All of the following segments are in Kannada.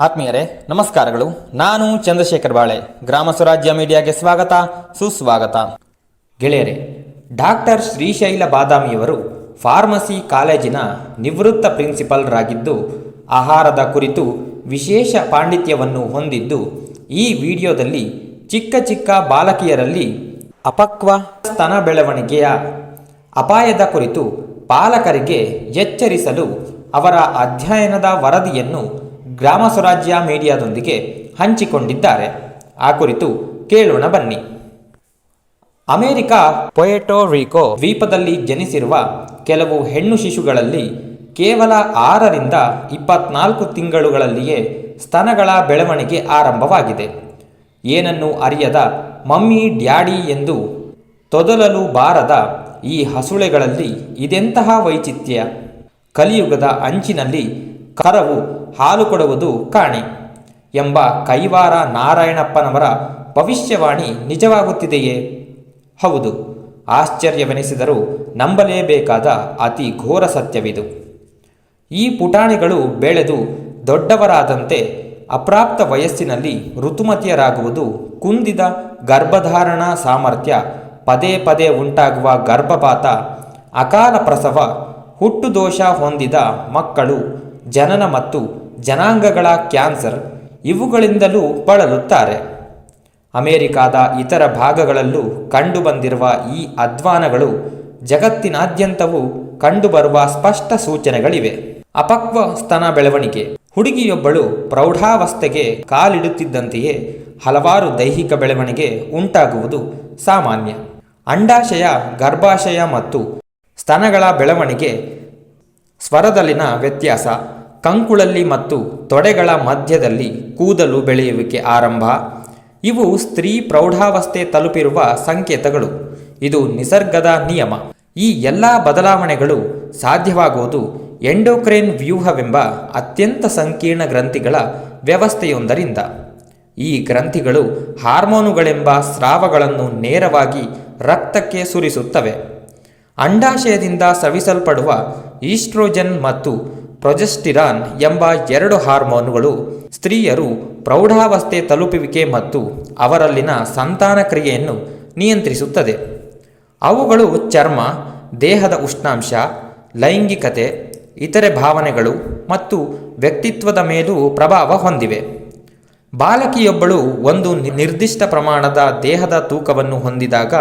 ಆತ್ಮೀಯರೇ, ನಮಸ್ಕಾರಗಳು. ನಾನು ಚಂದ್ರಶೇಖರ್ ಬಾಳೆ. ಗ್ರಾಮ ಸ್ವರಾಜ್ಯ ಮೀಡಿಯಾಗೆ ಸ್ವಾಗತ, ಸುಸ್ವಾಗತ. ಗೆಳೆಯರೆ, ಡಾಕ್ಟರ್ ಶ್ರೀಶೈಲ ಬಾದಾಮಿಯವರು ಫಾರ್ಮಸಿ ಕಾಲೇಜಿನ ನಿವೃತ್ತ ಪ್ರಿನ್ಸಿಪಲ್ರಾಗಿದ್ದು, ಆಹಾರದ ಕುರಿತು ವಿಶೇಷ ಪಾಂಡಿತ್ಯವನ್ನು ಹೊಂದಿದ್ದು, ಈ ವಿಡಿಯೋದಲ್ಲಿ ಚಿಕ್ಕ ಚಿಕ್ಕ ಬಾಲಕಿಯರಲ್ಲಿ ಅಪಕ್ವ ಸ್ತನ ಬೆಳವಣಿಗೆಯ ಅಪಾಯದ ಕುರಿತು ಪಾಲಕರಿಗೆ ಎಚ್ಚರಿಸಲು ಅವರ ಅಧ್ಯಯನದ ವರದಿಯನ್ನು ಗ್ರಾಮ ಸ್ವರಾಜ್ಯ ಮೀಡಿಯಾದೊಂದಿಗೆ ಹಂಚಿಕೊಂಡಿದ್ದಾರೆ. ಆ ಕುರಿತು ಕೇಳೋಣ ಬನ್ನಿ. ಅಮೆರಿಕ ಪೊಯೆಟೋ ರಿಕೋ ದ್ವೀಪದಲ್ಲಿ ಜನಿಸಿರುವ ಕೆಲವು ಹೆಣ್ಣು ಶಿಶುಗಳಲ್ಲಿ ಕೇವಲ ಆರರಿಂದ ಇಪ್ಪತ್ನಾಲ್ಕು ತಿಂಗಳುಗಳಲ್ಲಿಯೇ ಸ್ತನಗಳ ಬೆಳವಣಿಗೆ ಆರಂಭವಾಗಿದೆ. ಏನನ್ನು ಅರಿಯದ ಮಮ್ಮಿ, ಡ್ಯಾಡಿ ಎಂದು ತೊದಲಲು ಬಾರದ ಈ ಹಸುಳೆಗಳಲ್ಲಿ ಇದೆಂತಹ ವೈಚಿತ್ಯ ಕಲಿಯುಗದ ಅಂಚಿನಲ್ಲಿ ಕರವು ಹಾಲು ಕೊಡುವುದು ಕಾಣೆ ಎಂಬ ಕೈವಾರ ನಾರಾಯಣಪ್ಪನವರ ಭವಿಷ್ಯವಾಣಿ ನಿಜವಾಗುತ್ತಿದೆಯೇ? ಹೌದು. ಆಶ್ಚರ್ಯವೆನಿಸಿದರೂ ನಂಬಲೇಬೇಕಾದ ಅತಿ ಘೋರ ಸತ್ಯವಿದು. ಈ ಪುಟಾಣಿಗಳು ಬೆಳೆದು ದೊಡ್ಡವರಾದಂತೆ ಅಪ್ರಾಪ್ತ ವಯಸ್ಸಿನಲ್ಲಿ ಋತುಮತಿಯರಾಗುವುದು ಕುಂದಿದ ಗರ್ಭಧಾರಣಾ ಸಾಮರ್ಥ್ಯ ಪದೇ ಪದೇ ಉಂಟಾಗುವ ಗರ್ಭಪಾತ ಅಕಾಲ ಪ್ರಸವ ಹುಟ್ಟುದೋಷ ಹೊಂದಿದ ಮಕ್ಕಳು ಜನನ ಮತ್ತು ಜನಾಂಗಗಳ ಕ್ಯಾನ್ಸರ್ ಇವುಗಳಿಂದಲೂ ಬಳಲುತ್ತಾರೆ. ಅಮೆರಿಕಾದ ಇತರ ಭಾಗಗಳಲ್ಲೂ ಕಂಡುಬಂದಿರುವ ಈ ಅಧ್ವಾನಗಳು ಜಗತ್ತಿನಾದ್ಯಂತವೂ ಕಂಡುಬರುವ ಸ್ಪಷ್ಟ ಸೂಚನೆಗಳಿವೆ. ಅಪಕ್ವ ಸ್ತನ ಬೆಳವಣಿಗೆ. ಹುಡುಗಿಯೊಬ್ಬಳು ಪ್ರೌಢಾವಸ್ಥೆಗೆ ಕಾಲಿಡುತ್ತಿದ್ದಂತೆಯೇ ಹಲವಾರು ದೈಹಿಕ ಬೆಳವಣಿಗೆ ಉಂಟಾಗುವುದು ಸಾಮಾನ್ಯ. ಅಂಡಾಶಯ, ಗರ್ಭಾಶಯ ಮತ್ತು ಸ್ತನಗಳ ಬೆಳವಣಿಗೆ ಸ್ವರದಲ್ಲಿನ ವ್ಯತ್ಯಾಸ. ಕಂಕುಳಲ್ಲಿ ಮತ್ತು ತೊಡೆಗಳ ಮಧ್ಯದಲ್ಲಿ ಕೂದಲು ಬೆಳೆಯುವಿಕೆ ಆರಂಭ. ಇವು ಸ್ತ್ರೀ ಪ್ರೌಢಾವಸ್ಥೆ ತಲುಪಿರುವ ಸಂಕೇತಗಳು. ಇದು ನಿಸರ್ಗದ ನಿಯಮ. ಈ ಎಲ್ಲ ಬದಲಾವಣೆಗಳು ಸಾಧ್ಯವಾಗುವುದು ಎಂಡೋಕ್ರೇನ್ ವ್ಯೂಹವೆಂಬ ಅತ್ಯಂತ ಸಂಕೀರ್ಣ ಗ್ರಂಥಿಗಳ ವ್ಯವಸ್ಥೆಯೊಂದರಿಂದ. ಈ ಗ್ರಂಥಿಗಳು ಹಾರ್ಮೋನುಗಳೆಂಬ ಸ್ರಾವಗಳನ್ನು ನೇರವಾಗಿ ರಕ್ತಕ್ಕೆ ಸುರಿಸುತ್ತವೆ. ಅಂಡಾಶಯದಿಂದ ಸವಿಸಲ್ಪಡುವ ಈಸ್ಟ್ರೋಜನ್ ಮತ್ತು ಪ್ರೊಜೆಸ್ಟಿರಾನ್ ಎಂಬ ಎರಡು ಹಾರ್ಮೋನುಗಳು ಸ್ತ್ರೀಯರು ಪ್ರೌಢಾವಸ್ಥೆ ತಲುಪುವಿಕೆ ಮತ್ತು ಅವರಲ್ಲಿನ ಸಂತಾನ ಕ್ರಿಯೆಯನ್ನು ನಿಯಂತ್ರಿಸುತ್ತದೆ. ಅವುಗಳು ಚರ್ಮ, ದೇಹದ ಉಷ್ಣಾಂಶ, ಲೈಂಗಿಕತೆ, ಇತರೆ ಭಾವನೆಗಳು ಮತ್ತು ವ್ಯಕ್ತಿತ್ವದ ಮೇಲೂ ಪ್ರಭಾವ ಹೊಂದಿವೆ. ಬಾಲಕಿಯೊಬ್ಬಳು ಒಂದು ನಿರ್ದಿಷ್ಟ ಪ್ರಮಾಣದ ದೇಹದ ತೂಕವನ್ನು ಹೊಂದಿದಾಗ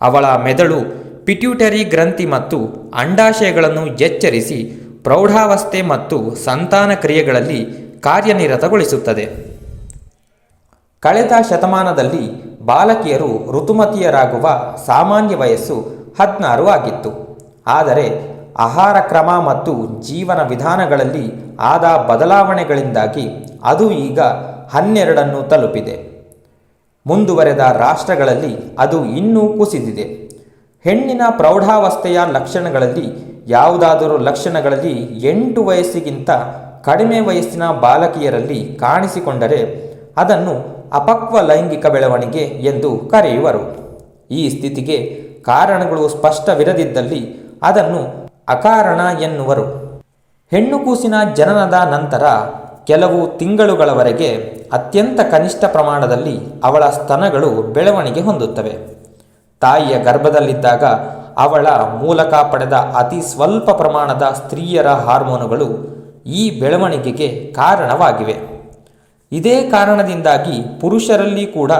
ಅವಳ ಮೆದಳು ಪಿಟ್ಯೂಟರಿ ಗ್ರಂಥಿ ಮತ್ತು ಅಂಡಾಶಯಗಳನ್ನು ಎಚ್ಚರಿಸಿ ಪ್ರೌಢಾವಸ್ಥೆ ಮತ್ತು ಸಂತಾನ ಕ್ರಿಯೆಗಳಲ್ಲಿ ಕಾರ್ಯನಿರತಗೊಳಿಸುತ್ತದೆ. ಕಳೆದ ಶತಮಾನದಲ್ಲಿ ಬಾಲಕಿಯರು ಋತುಮತಿಯರಾಗುವ ಸಾಮಾನ್ಯ ವಯಸ್ಸು ಹದಿನಾರು ಆಗಿತ್ತು. ಆದರೆ ಆಹಾರ ಕ್ರಮ ಮತ್ತು ಜೀವನ ವಿಧಾನಗಳಲ್ಲಿ ಆದ ಬದಲಾವಣೆಗಳಿಂದಾಗಿ ಅದು ಈಗ ಹನ್ನೆರಡನ್ನು ತಲುಪಿದೆ. ಮುಂದುವರೆದ ರಾಷ್ಟ್ರಗಳಲ್ಲಿ ಅದು ಇನ್ನೂ ಕುಸಿದಿದೆ. ಹೆಣ್ಣಿನ ಪ್ರೌಢಾವಸ್ಥೆಯ ಲಕ್ಷಣಗಳಲ್ಲಿ, ಯಾವುದಾದರೂ ಲಕ್ಷಣಗಳಲ್ಲಿ ಎಂಟು ವಯಸ್ಸಿಗಿಂತ ಕಡಿಮೆ ವಯಸ್ಸಿನ ಬಾಲಕಿಯರಲ್ಲಿ ಕಾಣಿಸಿಕೊಂಡರೆ ಅದನ್ನು ಅಪಕ್ವ ಲೈಂಗಿಕ ಬೆಳವಣಿಗೆ ಎಂದು ಕರೆಯುವರು. ಈ ಸ್ಥಿತಿಗೆ ಕಾರಣಗಳು ಸ್ಪಷ್ಟವಿರದಿದ್ದಲ್ಲಿ ಅದನ್ನು ಅಕಾರಣ ಎನ್ನುವರು. ಹೆಣ್ಣು ಕೂಸಿನ ಜನನದ ನಂತರ ಕೆಲವು ತಿಂಗಳುಗಳವರೆಗೆ ಅತ್ಯಂತ ಕನಿಷ್ಠ ಪ್ರಮಾಣದಲ್ಲಿ ಅವಳ ಸ್ತನಗಳು ಬೆಳವಣಿಗೆ ಹೊಂದುತ್ತವೆ. ತಾಯಿಯ ಗರ್ಭದಲ್ಲಿದ್ದಾಗ ಅವಳ ಮೂಲಕ ಪಡೆದ ಅತಿ ಸ್ವಲ್ಪ ಪ್ರಮಾಣದ ಸ್ತ್ರೀಯರ ಹಾರ್ಮೋನುಗಳು ಈ ಬೆಳವಣಿಗೆಗೆ ಕಾರಣವಾಗಿವೆ. ಇದೇ ಕಾರಣದಿಂದಾಗಿ ಪುರುಷರಲ್ಲಿ ಕೂಡ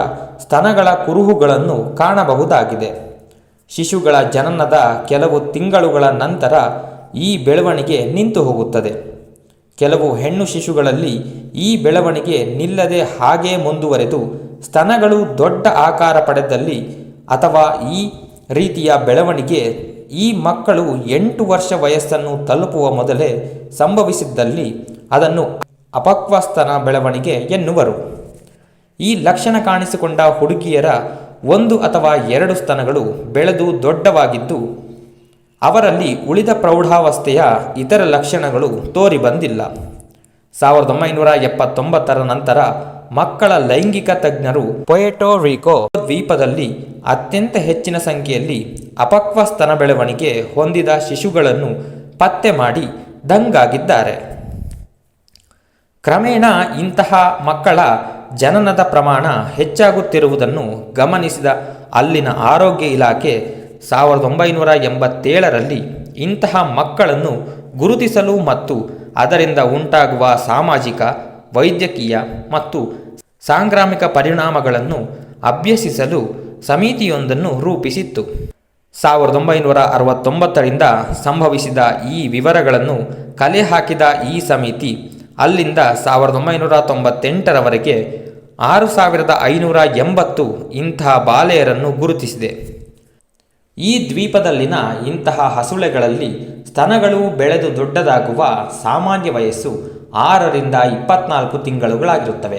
ಸ್ತನಗಳ ಕುರುಹುಗಳನ್ನು ಕಾಣಬಹುದಾಗಿದೆ. ಶಿಶುಗಳ ಜನನದ ಕೆಲವು ತಿಂಗಳುಗಳ ನಂತರ ಈ ಬೆಳವಣಿಗೆ ನಿಂತು ಹೋಗುತ್ತದೆ. ಕೆಲವು ಹೆಣ್ಣು ಶಿಶುಗಳಲ್ಲಿ ಈ ಬೆಳವಣಿಗೆ ನಿಲ್ಲದೆ ಹಾಗೇ ಮುಂದುವರೆದು ಸ್ತನಗಳು ದೊಡ್ಡ ಆಕಾರ ಪಡೆದಲ್ಲಿ ಅಥವಾ ಈ ರೀತಿಯ ಬೆಳವಣಿಗೆ ಈ ಮಕ್ಕಳು ಎಂಟು ವರ್ಷ ವಯಸ್ಸನ್ನು ತಲುಪುವ ಮೊದಲೇ ಸಂಭವಿಸಿದ್ದಲ್ಲಿ ಅದನ್ನು ಅಪಕ್ವಸ್ತನ ಬೆಳವಣಿಗೆ ಎನ್ನುವರು. ಈ ಲಕ್ಷಣ ಕಾಣಿಸಿಕೊಂಡ ಹುಡುಗಿಯರ ಒಂದು ಅಥವಾ ಎರಡು ಸ್ತನಗಳು ಬೆಳೆದು ದೊಡ್ಡವಾಗಿದ್ದು, ಅವರಲ್ಲಿ ಉಳಿದ ಪ್ರೌಢಾವಸ್ಥೆಯ ಇತರ ಲಕ್ಷಣಗಳು ತೋರಿ ಬಂದಿಲ್ಲ ಸಾವಿರದ ಒಂಬೈನೂರ ಎಪ್ಪತ್ತೊಂಬತ್ತರ ನಂತರ ಮಕ್ಕಳ ಲೈಂಗಿಕ ತಜ್ಞರು ಪೊಯೆಟೋ ರಿಕೋ ದ್ವೀಪದಲ್ಲಿ ಅತ್ಯಂತ ಹೆಚ್ಚಿನ ಸಂಖ್ಯೆಯಲ್ಲಿ ಅಪಕ್ವ ಸ್ತನ ಬೆಳವಣಿಗೆ ಹೊಂದಿದ ಶಿಶುಗಳನ್ನು ಪತ್ತೆ ಮಾಡಿ ದಂಗಾಗಿದ್ದಾರೆ. ಕ್ರಮೇಣ ಇಂತಹ ಮಕ್ಕಳ ಜನನದ ಪ್ರಮಾಣ ಹೆಚ್ಚಾಗುತ್ತಿರುವುದನ್ನು ಗಮನಿಸಿದ ಅಲ್ಲಿನ ಆರೋಗ್ಯ ಇಲಾಖೆ ಸಾವಿರದ ಒಂಬೈನೂರ ಎಂಬತ್ತೇಳರಲ್ಲಿ ಇಂತಹ ಮಕ್ಕಳನ್ನು ಗುರುತಿಸಲು ಮತ್ತು ಅದರಿಂದ ಉಂಟಾಗುವ ಸಾಮಾಜಿಕ ವೈದ್ಯಕೀಯ ಮತ್ತು ಸಾಂಕ್ರಾಮಿಕ ಪರಿಣಾಮಗಳನ್ನು ಅಭ್ಯಸಿಸಲು ಸಮಿತಿಯೊಂದನ್ನು ರೂಪಿಸಿತ್ತು. ಸಾವಿರದ ಒಂಬೈನೂರ ಅರವತ್ತೊಂಬತ್ತರಿಂದ ಸಂಭವಿಸಿದ ಈ ವಿವರಗಳನ್ನು ಕಲೆ ಹಾಕಿದ ಈ ಸಮಿತಿ ಅಲ್ಲಿಂದ ಸಾವಿರದ ಒಂಬೈನೂರ ತೊಂಬತ್ತೆಂಟರವರೆಗೆ ಆರು ಸಾವಿರದ ಐನೂರ ಎಂಬತ್ತು ಇಂತಹ ಬಾಲೆಯರನ್ನು ಗುರುತಿಸಿದೆ. ಈ ದ್ವೀಪದಲ್ಲಿನ ಇಂತಹ ಹಸುಳೆಗಳಲ್ಲಿ ಸ್ತನಗಳು ಬೆಳೆದು ದೊಡ್ಡದಾಗುವ ಸಾಮಾನ್ಯ ವಯಸ್ಸು ಆರರಿಂದ ಇಪ್ಪತ್ನಾಲ್ಕು ತಿಂಗಳುಗಳಾಗಿರುತ್ತವೆ.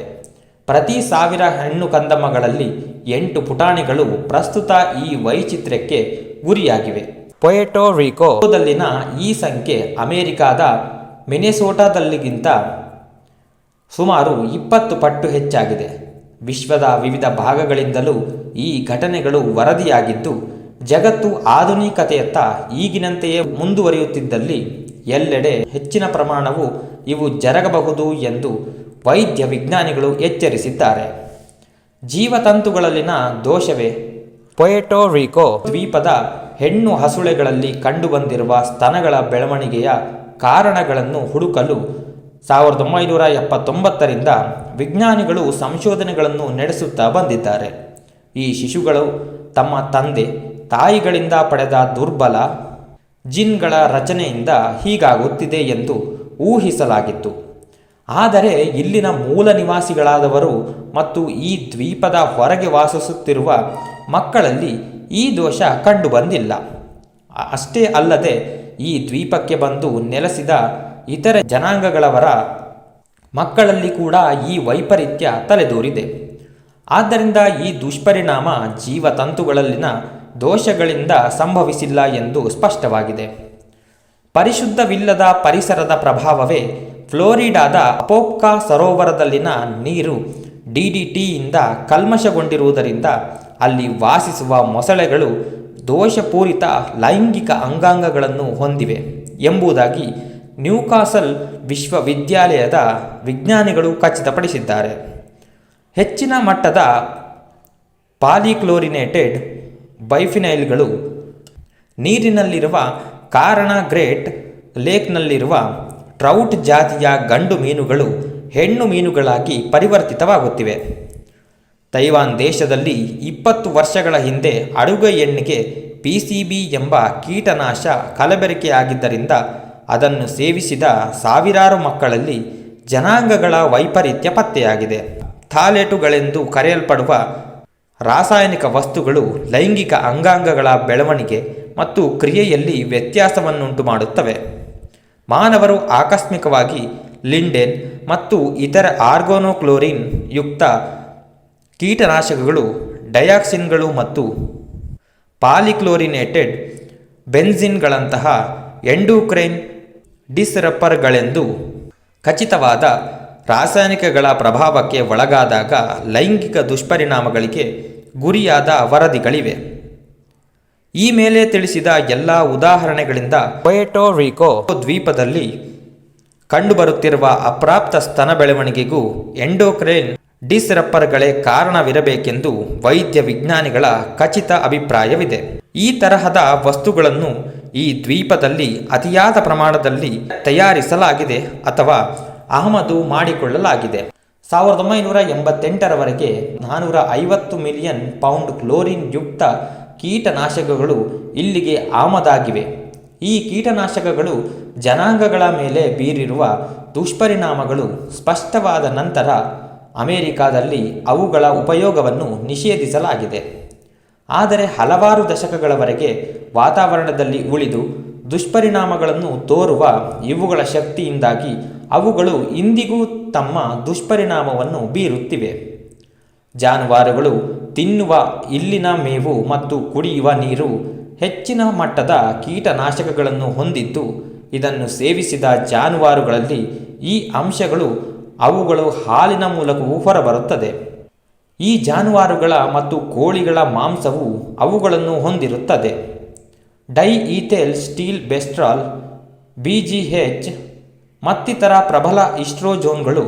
ಪ್ರತಿ ಸಾವಿರ ಹೆಣ್ಣು ಕಂದಮ್ಮಗಳಲ್ಲಿ ಎಂಟು ಪುಟಾಣಿಗಳು ಪ್ರಸ್ತುತ ಈ ವೈಚಿತ್ರ್ಯಕ್ಕೆ ಗುರಿಯಾಗಿವೆ. ಪೊಯೆಟೋರಿಕೋದಲ್ಲಿನ ಈ ಸಂಖ್ಯೆ ಅಮೆರಿಕಾದ ಮೆನೆಸೋಟಾದಲ್ಲಿಗಿಂತ ಸುಮಾರು ಇಪ್ಪತ್ತು ಪಟ್ಟು ಹೆಚ್ಚಾಗಿದೆ. ವಿಶ್ವದ ವಿವಿಧ ಭಾಗಗಳಿಂದಲೂ ಈ ಘಟನೆಗಳು ವರದಿಯಾಗಿದ್ದು ಜಗತ್ತು ಆಧುನಿಕತೆಯತ್ತ ಈಗಿನಂತೆಯೇ ಮುಂದುವರಿಯುತ್ತಿದ್ದಲ್ಲಿ ಎಲ್ಲೆಡೆ ಹೆಚ್ಚಿನ ಪ್ರಮಾಣವು ಇವು ಜರಗಬಹುದು ಎಂದು ವೈದ್ಯ ವಿಜ್ಞಾನಿಗಳು ಎಚ್ಚರಿಸಿದ್ದಾರೆ. ಜೀವತಂತುಗಳಲ್ಲಿನ ದೋಷವೇ? ಪೊಯೆಟೋರಿಕೋ ದ್ವೀಪದ ಹೆಣ್ಣು ಹಸುಳೆಗಳಲ್ಲಿ ಕಂಡುಬಂದಿರುವ ಸ್ತನಗಳ ಬೆಳವಣಿಗೆಯ ಕಾರಣಗಳನ್ನು ಹುಡುಕಲು ಸಾವಿರದ ಒಂಬೈನೂರ ಎಪ್ಪತ್ತೊಂಬತ್ತರಿಂದ ವಿಜ್ಞಾನಿಗಳು ಸಂಶೋಧನೆಗಳನ್ನು ನಡೆಸುತ್ತಾ ಬಂದಿದ್ದಾರೆ. ಈ ಶಿಶುಗಳು ತಮ್ಮ ತಂದೆ, ತಾಯಿಗಳಿಂದ ಪಡೆದ ದುರ್ಬಲ ಜಿನ್ಗಳ ರಚನೆಯಿಂದ ಹೀಗಾಗುತ್ತಿದೆ ಎಂದು ಊಹಿಸಲಾಗಿತ್ತು. ಆದರೆ ಇಲ್ಲಿನ ಮೂಲ ನಿವಾಸಿಗಳಾದವರು ಮತ್ತು ಈ ದ್ವೀಪದ ಹೊರಗೆ ವಾಸಿಸುತ್ತಿರುವ ಮಕ್ಕಳಲ್ಲಿ ಈ ದೋಷ ಕಂಡುಬಂದಿಲ್ಲ. ಅಷ್ಟೇ ಅಲ್ಲದೆ ಈ ದ್ವೀಪಕ್ಕೆ ಬಂದು ನೆಲೆಸಿದ ಇತರ ಜನಾಂಗಗಳವರ ಮಕ್ಕಳಲ್ಲಿ ಕೂಡ ಈ ವೈಪರೀತ್ಯ ತಲೆದೋರಿದೆ. ಆದ್ದರಿಂದ ಈ ದುಷ್ಪರಿಣಾಮ ಜೀವತಂತುಗಳಲ್ಲಿನ ದೋಷಗಳಿಂದ ಸಂಭವಿಸಿಲ್ಲ ಎಂದು ಸ್ಪಷ್ಟವಾಗಿದೆ. ಪರಿಶುದ್ಧವಿಲ್ಲದ ಪರಿಸರದ ಪ್ರಭಾವವೇ ಫ್ಲೋರಿಡಾದ ಅಪೋಪ್ಕಾ ಸರೋವರದಲ್ಲಿನ ನೀರು ಡಿ ಡಿ ಟಿಯಿಂದ ಕಲ್ಮಶಗೊಂಡಿರುವುದರಿಂದ ಅಲ್ಲಿ ವಾಸಿಸುವ ಮೊಸಳೆಗಳು ದೋಷಪೂರಿತ ಲೈಂಗಿಕ ಅಂಗಾಂಗಗಳನ್ನು ಹೊಂದಿವೆ ಎಂಬುದಾಗಿ ನ್ಯೂಕಾಸಲ್ ವಿಶ್ವವಿದ್ಯಾಲಯದ ವಿಜ್ಞಾನಿಗಳು ಖಚಿತಪಡಿಸಿದ್ದಾರೆ. ಹೆಚ್ಚಿನ ಮಟ್ಟದ ಪಾಲಿಕ್ಲೋರಿನೇಟೆಡ್ ಬೈಫಿನೈಲ್ಗಳು ನೀರಿನಲ್ಲಿರುವ ಕಾರಣ ಗ್ರೇಟ್ ಲೇಕ್ನಲ್ಲಿರುವ ಟ್ರೌಟ್ ಜಾತಿಯ ಗಂಡು ಮೀನುಗಳು ಹೆಣ್ಣು ಮೀನುಗಳಾಗಿ ಪರಿವರ್ತಿತವಾಗುತ್ತಿವೆ. ತೈವಾನ್ ದೇಶದಲ್ಲಿ ಇಪ್ಪತ್ತು ವರ್ಷಗಳ ಹಿಂದೆ ಅಡುಗೆ ಎಣ್ಣೆಗೆ ಪಿ ಸಿ ಬಿ ಎಂಬ ಕೀಟನಾಶ ಕಲಬೆರಕೆಯಾಗಿದ್ದರಿಂದ ಅದನ್ನು ಸೇವಿಸಿದ ಸಾವಿರಾರು ಮಕ್ಕಳಲ್ಲಿ ಜನಾಂಗಗಳ ವೈಪರೀತ್ಯ ಪತ್ತೆಯಾಗಿದೆ. ಥಾಲೆಟುಗಳೆಂದು ಕರೆಯಲ್ಪಡುವ ರಾಸಾಯನಿಕ ವಸ್ತುಗಳು ಲೈಂಗಿಕ ಅಂಗಾಂಗಗಳ ಬೆಳವಣಿಗೆ ಮತ್ತು ಕ್ರಿಯೆಯಲ್ಲಿ ವ್ಯತ್ಯಾಸವನ್ನುಂಟು ಮಾಡುತ್ತವೆ ಮಾನವರು ಆಕಸ್ಮಿಕವಾಗಿ ಲಿಂಡೆನ್ ಮತ್ತು ಇತರ ಆರ್ಗೋನೋಕ್ಲೋರಿನ್ ಯುಕ್ತ ಕೀಟನಾಶಕಗಳು, ಡಯಾಕ್ಸಿನ್ಗಳು ಮತ್ತು ಪಾಲಿಕ್ಲೋರಿನೇಟೆಡ್ ಬೆನ್ಸಿನ್ಗಳಂತಹ ಎಂಡೂಕ್ರೈನ್ ಡಿಸ್ರಪ್ಪರ್ಗಳೆಂದು ಖಚಿತವಾದ ರಾಸಾಯನಿಕಗಳ ಪ್ರಭಾವಕ್ಕೆ ಒಳಗಾದಾಗ ಲೈಂಗಿಕ ದುಷ್ಪರಿಣಾಮಗಳಿಗೆ ಗುರಿಯಾದ ವರದಿಗಳಿವೆ. ಈ ಮೇಲೆ ತಿಳಿಸಿದ ಎಲ್ಲ ಉದಾಹರಣೆಗಳಿಂದ ಪೊಯೆಟೋರಿಕೋ ದ್ವೀಪದಲ್ಲಿ ಕಂಡುಬರುತ್ತಿರುವ ಅಪ್ರಾಪ್ತ ಸ್ತನ ಬೆಳವಣಿಗೆಗೂ ಎಂಡೋಕ್ರೈನ್ ಡಿಸ್ರಪ್ಪರ್ಗಳೇ ಕಾರಣವಿರಬೇಕೆಂದು ವೈದ್ಯ ವಿಜ್ಞಾನಿಗಳ ಖಚಿತ ಅಭಿಪ್ರಾಯವಿದೆ. ಈ ತರಹದ ವಸ್ತುಗಳನ್ನು ಈ ದ್ವೀಪದಲ್ಲಿ ಅತಿಯಾದ ಪ್ರಮಾಣದಲ್ಲಿ ತಯಾರಿಸಲಾಗಿದೆ ಅಥವಾ ಆಮದು ಮಾಡಿಕೊಳ್ಳಲಾಗಿದೆ. ಸಾವಿರದ ಒಂಬೈನೂರ ಎಂಬತ್ತೆಂಟರವರೆಗೆ ನಾನ್ನೂರ ಐವತ್ತು ಮಿಲಿಯನ್ ಪೌಂಡ್ ಕ್ಲೋರಿನ್ ಯುಕ್ತ ಕೀಟನಾಶಕಗಳು ಇಲ್ಲಿಗೆ ಆಮದಾಗಿವೆ. ಈ ಕೀಟನಾಶಕಗಳು ಜನಾಂಗಗಳ ಮೇಲೆ ಬೀರಿರುವ ದುಷ್ಪರಿಣಾಮಗಳು ಸ್ಪಷ್ಟವಾದ ನಂತರ ಅಮೆರಿಕಾದಲ್ಲಿ ಅವುಗಳ ಉಪಯೋಗವನ್ನು ನಿಷೇಧಿಸಲಾಗಿದೆ. ಆದರೆ ಹಲವಾರು ದಶಕಗಳವರೆಗೆ ವಾತಾವರಣದಲ್ಲಿ ಉಳಿದು ದುಷ್ಪರಿಣಾಮಗಳನ್ನು ತೋರುವ ಇವುಗಳ ಶಕ್ತಿಯಿಂದಾಗಿ ಅವುಗಳು ಇಂದಿಗೂ ತಮ್ಮ ದುಷ್ಪರಿಣಾಮವನ್ನು ಬೀರುತ್ತಿವೆ. ಜಾನುವಾರುಗಳು ತಿನ್ನುವ ಇಲ್ಲಿನ ಮೇವು ಮತ್ತು ಕುಡಿಯುವ ನೀರು ಹೆಚ್ಚಿನ ಮಟ್ಟದ ಕೀಟನಾಶಕಗಳನ್ನು ಹೊಂದಿದ್ದು, ಇದನ್ನು ಸೇವಿಸಿದ ಜಾನುವಾರುಗಳಲ್ಲಿ ಈ ಅಂಶಗಳು ಅವುಗಳು ಹಾಲಿನ ಮೂಲಕವೂ ಹೊರಬರುತ್ತದೆ. ಈ ಜಾನುವಾರುಗಳ ಮತ್ತು ಕೋಳಿಗಳ ಮಾಂಸವು ಅವುಗಳನ್ನು ಹೊಂದಿರುತ್ತದೆ. Dye ethyl steel, ಬೆಸ್ಟ್ರಾಲ್, B G H ಮತ್ತಿತರ ಪ್ರಬಲ ಇಸ್ಟ್ರೋಜೋನ್ಗಳು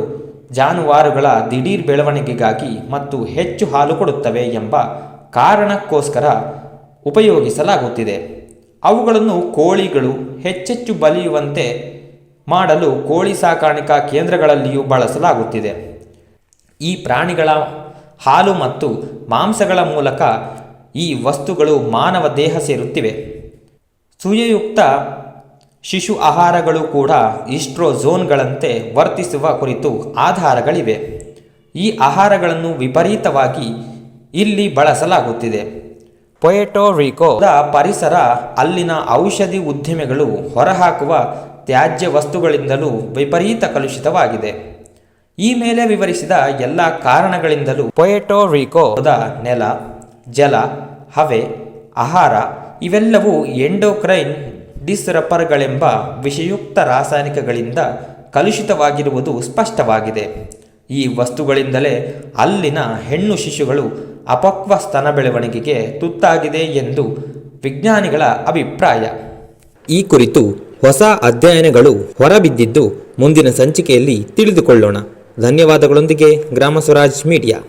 ಜಾನುವಾರುಗಳ ದಿಢೀರ್ ಬೆಳವಣಿಗೆಗಾಗಿ ಮತ್ತು ಹೆಚ್ಚು ಹಾಲು ಕೊಡುತ್ತವೆ ಎಂಬ ಕಾರಣಕ್ಕೋಸ್ಕರ ಉಪಯೋಗಿಸಲಾಗುತ್ತಿದೆ. ಅವುಗಳನ್ನು ಕೋಳಿಗಳು ಹೆಚ್ಚೆಚ್ಚು ಬಲಿಯುವಂತೆ ಮಾಡಲು ಕೋಳಿ ಸಾಕಾಣಿಕಾ ಕೇಂದ್ರಗಳಲ್ಲಿಯೂ ಬಳಸಲಾಗುತ್ತಿದೆ. ಈ ಪ್ರಾಣಿಗಳ ಹಾಲು ಮತ್ತು ಮಾಂಸಗಳ ಮೂಲಕ ಈ ವಸ್ತುಗಳು ಮಾನವ ದೇಹ ಸೇರುತ್ತಿವೆ. ಸುಯಯುಕ್ತ ಶಿಶು ಆಹಾರಗಳು ಕೂಡ ಇಸ್ಟ್ರೋಝೋನ್ಗಳಂತೆ ವರ್ತಿಸುವ ಕುರಿತು ಆಧಾರಗಳಿವೆ. ಈ ಆಹಾರಗಳನ್ನು ವಿಪರೀತವಾಗಿ ಇಲ್ಲಿ ಬಳಸಲಾಗುತ್ತಿದೆ. ಪೊಯೆಟೋರಿಕೋದ ಪರಿಸರ ಅಲ್ಲಿನ ಔಷಧಿ ಉದ್ದಿಮೆಗಳು ಹೊರಹಾಕುವ ತ್ಯಾಜ್ಯ ವಸ್ತುಗಳಿಂದಲೂ ವಿಪರೀತ ಕಲುಷಿತವಾಗಿದೆ. ಈ ಮೇಲೆ ವಿವರಿಸಿದ ಎಲ್ಲ ಕಾರಣಗಳಿಂದಲೂ ಪೊಯೆಟೋರಿಕೋದ ನೆಲ, ಜಲ, ಹವೆ, ಆಹಾರ ಇವೆಲ್ಲವೂ ಎಂಡೋಕ್ರೈನ್ ಡಿಸ್ರಪರ್ಗಳೆಂಬ ವಿಷಯುಕ್ತ ರಾಸಾಯನಿಕಗಳಿಂದ ಕಲುಷಿತವಾಗಿರುವುದು ಸ್ಪಷ್ಟವಾಗಿದೆ. ಈ ವಸ್ತುಗಳಿಂದಲೇ ಅಲ್ಲಿನ ಹೆಣ್ಣು ಶಿಶುಗಳು ಅಪಕ್ವ ಸ್ತನ ಬೆಳವಣಿಗೆಗೆ ತುತ್ತಾಗಿದೆ ಎಂದು ವಿಜ್ಞಾನಿಗಳ ಅಭಿಪ್ರಾಯ. ಈ ಕುರಿತು ಹೊಸ ಅಧ್ಯಯನಗಳು ಹೊರಬಿದ್ದಿದ್ದು ಮುಂದಿನ ಸಂಚಿಕೆಯಲ್ಲಿ ತಿಳಿದುಕೊಳ್ಳೋಣ. ಧನ್ಯವಾದಗಳೊಂದಿಗೆ ಗ್ರಾಮ ಸ್ವರಾಜ್ ಮೀಡಿಯಾ.